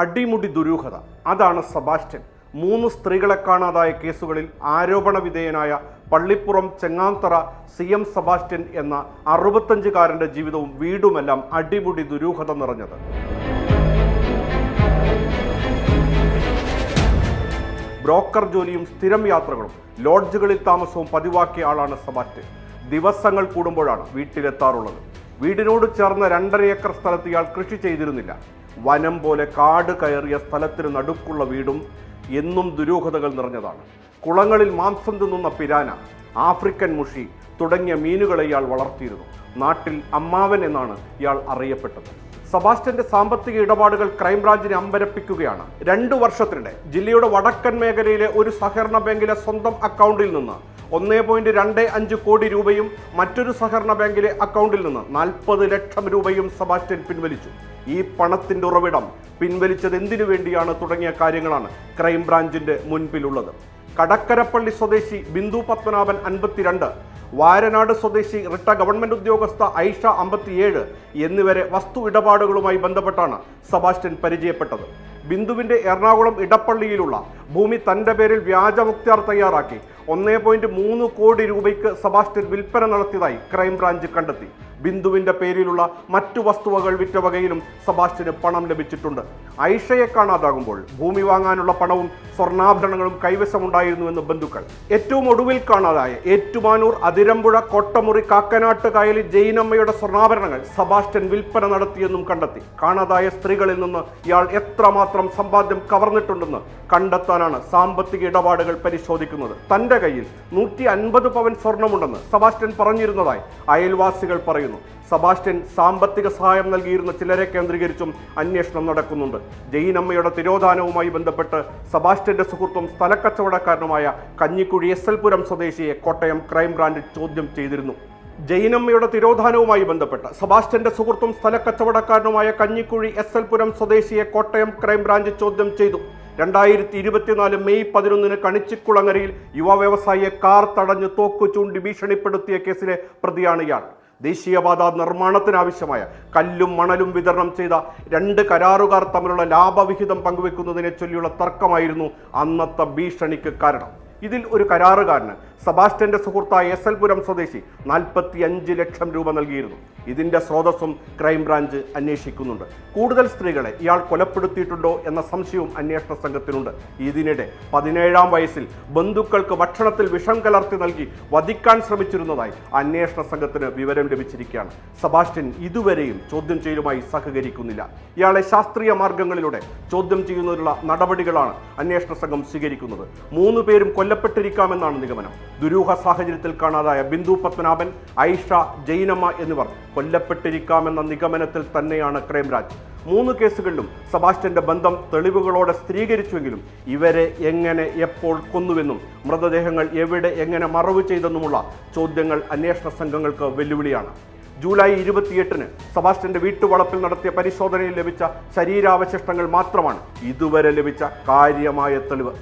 അടിമുടി ദുരൂഹത. അതാണ് സബാസ്റ്റ്യൻ. മൂന്ന് സ്ത്രീകളെ കാണാതായ കേസുകളിൽ ആരോപണ വിധേയനായ പള്ളിപ്പുറം ചെങ്ങാന്തറ സി എം സബാസ്റ്റ്യൻ എന്ന അറുപത്തഞ്ചുകാരന്റെ ജീവിതവും വീടുമെല്ലാം അടിമുടി ദുരൂഹത നിറഞ്ഞത്. ബ്രോക്കർ ജോലിയും സ്ഥിരം യാത്രകളും ലോഡ്ജുകളിൽ താമസവും പതിവാക്കിയ ആളാണ് സബാസ്റ്റ്യൻ. ദിവസങ്ങൾ കൂടുമ്പോഴാണ് വീട്ടിലെത്താറുള്ളത്. വീടിനോട് ചേർന്ന രണ്ടര ഏക്കർ സ്ഥലത്ത് ഇയാൾ കൃഷി ചെയ്തിരുന്നില്ല. വനം പോലെ കാട് കയറിയ സ്ഥലത്തിന് നടുക്കുള്ള വീടും എന്നും ദുരൂഹതകൾ നിറഞ്ഞതാണ്. കുളങ്ങളിൽ മാംസം തിന്നുന്ന പിരാന ആഫ്രിക്കൻ മുഷി തുടങ്ങിയ മീനുകളെ ഇയാൾ വളർത്തിയിരുന്നു. നാട്ടിൽ അമ്മാവൻ എന്നാണ് ഇയാൾ അറിയപ്പെട്ടത്. സബാസ്റ്റന്റെ സാമ്പത്തിക ഇടപാടുകൾ ക്രൈംബ്രാഞ്ചിനെ അമ്പരപ്പിക്കുകയാണ്. രണ്ടു വർഷത്തിനിടെ ജില്ലയുടെ വടക്കൻ മേഖലയിലെ ഒരു സഹകരണ ബാങ്കിലെ സ്വന്തം അക്കൗണ്ടിൽ നിന്ന് ഒന്നേ പോയിന്റ് രണ്ട് അഞ്ച് കോടി രൂപയും മറ്റൊരു സഹകരണ ബാങ്കിലെ അക്കൗണ്ടിൽ നിന്ന് നാൽപ്പത് ലക്ഷം രൂപയും സെബാസ്റ്റ്യൻ പിൻവലിച്ചു. ഈ പണത്തിന്റെ ഉറവിടം പിൻവലിച്ചത് എന്തിനു വേണ്ടിയാണ് തുടങ്ങിയ കാര്യങ്ങളാണ് ക്രൈംബ്രാഞ്ചിന്റെ മുൻപിലുള്ളത്. കടക്കരപ്പള്ളി സ്വദേശി ബിന്ദു പത്മനാഭൻ അൻപത്തിരണ്ട് വാരനാട് സ്വദേശി റിട്ട ഗവൺമെന്റ് ഉദ്യോഗസ്ഥ ഐഷ അമ്പത്തിയേഴ് എന്നിവരെ വസ്തു ഇടപാടുകളുമായി ബന്ധപ്പെട്ടാണ് സെബാസ്റ്റ്യൻ പരിചയപ്പെട്ടത്. ബിന്ദുവിന്റെ എറണാകുളം ഇടപ്പള്ളിയിലുള്ള ഭൂമി തന്റെ പേരിൽ വ്യാജമുക്തിയാർ തയ്യാറാക്കി. ഒന്നേ പോയിന്റ് മൂന്ന് കോടി രൂപയ്ക്ക് സബാസ്റ്റ്യൻ വിൽപ്പന നടത്തിയതായി ക്രൈംബ്രാഞ്ച് കണ്ടെത്തി. ബിന്ദുവിന്റെ പേരിലുള്ള മറ്റു വസ്തുവകൾ വിറ്റ വകയിലും സബാസ്റ്റ്യന് പണം ലഭിച്ചിട്ടുണ്ട്. ഐഷയെ കാണാതാകുമ്പോൾ ഭൂമി വാങ്ങാനുള്ള പണവും സ്വർണാഭരണങ്ങളും കൈവശമുണ്ടായിരുന്നുവെന്ന് ബന്ധുക്കൾ. ഏറ്റവും ഒടുവിൽ കാണാതായ ഏറ്റുമാനൂർ അതിരമ്പുഴ കോട്ടമുറി കാക്കനാട്ട് കായലിൽ ജയിനമ്മയുടെ സ്വർണാഭരണങ്ങൾ സബാസ്റ്റ്യൻ വിൽപ്പന നടത്തിയെന്നും കണ്ടെത്തി. കാണാതായ സ്ത്രീകളിൽ നിന്ന് ഇയാൾ എത്രമാത്രം സമ്പാദ്യം കവർന്നിട്ടുണ്ടെന്ന് കണ്ടെത്താനാണ് സാമ്പത്തിക ഇടപാടുകൾ പരിശോധിക്കുന്നത്. തന്റെ കയ്യിൽ നൂറ്റി അൻപത് പവൻ സ്വർണമുണ്ടെന്ന് സബാസ്റ്റ്യൻ പറഞ്ഞിരുന്നതായി അയൽവാസികൾ പറയുന്നു. സബാസ്റ്റ്യൻ സാമ്പത്തിക സഹായം നൽകിയിരുന്ന ചിലരെ കേന്ദ്രീകരിച്ചും അന്വേഷണം നടക്കുന്നുണ്ട്. ജയിനമ്മയുടെ തിരോധാനവുമായി ബന്ധപ്പെട്ട് സബാസ്റ്റ്യന്റെ സുഹൃത്തും സ്ഥലക്കച്ചവടക്കാരനുമായ കഞ്ഞിക്കുഴി എസ് എൽ പുരം സ്വദേശിയെ കോട്ടയം ക്രൈംബ്രാഞ്ച് ചോദ്യം ചെയ്തിരുന്നു. ജയിനമ്മയുടെ തിരോധാനവുമായി ബന്ധപ്പെട്ട് സബാസ്റ്റ്യന്റെ സുഹൃത്തും സ്ഥലക്കച്ചവടക്കാരനുമായ കഞ്ഞിക്കുഴി എസ് എൽ പുരം സ്വദേശിയെ കോട്ടയം ക്രൈംബ്രാഞ്ച് ചോദ്യം ചെയ്തു. രണ്ടായിരത്തി ഇരുപത്തിനാല് മെയ് പതിനൊന്നിന് കണിച്ചിക്കുളങ്ങരയിൽ യുവ വ്യവസായിയെ കാർ തടഞ്ഞ് തോക്കു ചൂണ്ടി ഭീഷണിപ്പെടുത്തിയ കേസിലെ പ്രതിയാണ് ഇയാൾ. ദേശീയപാത നിർമ്മാണത്തിനാവശ്യമായ കല്ലും മണലും വിതരണം ചെയ്ത രണ്ട് കരാറുകാർ തമ്മിലുള്ള ലാഭവിഹിതം പങ്കുവെക്കുന്നതിനെ ചൊല്ലിയുള്ള തർക്കമായിരുന്നു അന്നത്തെ ഭീഷണിക്ക് കാരണം. ഇതിൽ ഒരു കരാറുകാരന് സബാസ്റ്റ്യന്റെ സുഹൃത്തായ എസ് എൽ പുരം സ്വദേശി നാൽപ്പത്തി അഞ്ച് ലക്ഷം രൂപ നൽകിയിരുന്നു. ഇതിന്റെ സ്രോതസ്സും ക്രൈംബ്രാഞ്ച് അന്വേഷിക്കുന്നുണ്ട്. കൂടുതൽ സ്ത്രീകളെ ഇയാൾ കൊലപ്പെടുത്തിയിട്ടുണ്ടോ എന്ന സംശയവും അന്വേഷണ സംഘത്തിനുണ്ട്. ഇതിനിടെ പതിനേഴാം വയസ്സിൽ ബന്ധുക്കൾക്ക് ഭക്ഷണത്തിൽ വിഷം കലർത്തി നൽകി വധിക്കാൻ ശ്രമിച്ചിരുന്നതായി അന്വേഷണ സംഘത്തിന് വിവരം ലഭിച്ചിരിക്കുകയാണ്. സബാസ്റ്റ്യൻ ഇതുവരെയും ചോദ്യം ചെയ്യലുമായി സഹകരിക്കുന്നില്ല. ഇയാളെ ശാസ്ത്രീയ മാർഗങ്ങളിലൂടെ ചോദ്യം ചെയ്യുന്നതിനുള്ള നടപടികളാണ് അന്വേഷണ സംഘം സ്വീകരിക്കുന്നത്. മൂന്ന് പേരും കൊല്ലപ്പെട്ടിരിക്കാമെന്നാണ് നിഗമനം. ദുരൂഹ സാഹചര്യത്തിൽ കാണാതായ ബിന്ദു പത്മനാഭൻ ഐഷ ജൈനമ്മ എന്നിവർ കൊല്ലപ്പെട്ടിരിക്കാമെന്ന നിഗമനത്തിൽ തന്നെയാണ് ക്രൈംബ്രാഞ്ച് മൂന്ന് കേസുകളിലും സബാസ്റ്റ്യന്റെ ബന്ധം തെളിവുകളോടെ സ്ഥിരീകരിച്ചുവെങ്കിലും ഇവരെ എങ്ങനെ എപ്പോൾ കൊന്നുവെന്നും മൃതദേഹങ്ങൾ എവിടെ എങ്ങനെ മറവ് ചെയ്തെന്നുമുള്ള ചോദ്യങ്ങൾ അന്വേഷണ സംഘങ്ങൾക്ക് വെല്ലുവിളിയാണ്. ജൂലൈ ഇരുപത്തിയെട്ടിന് സബാസ്റ്റ്യന്റെ വീട്ടുവളപ്പിൽ നടത്തിയ പരിശോധനയിൽ ലഭിച്ച ശരീരാവശിഷ്ടങ്ങൾ മാത്രമാണ് ഇതുവരെ ലഭിച്ച കാര്യമായ തെളിവ്.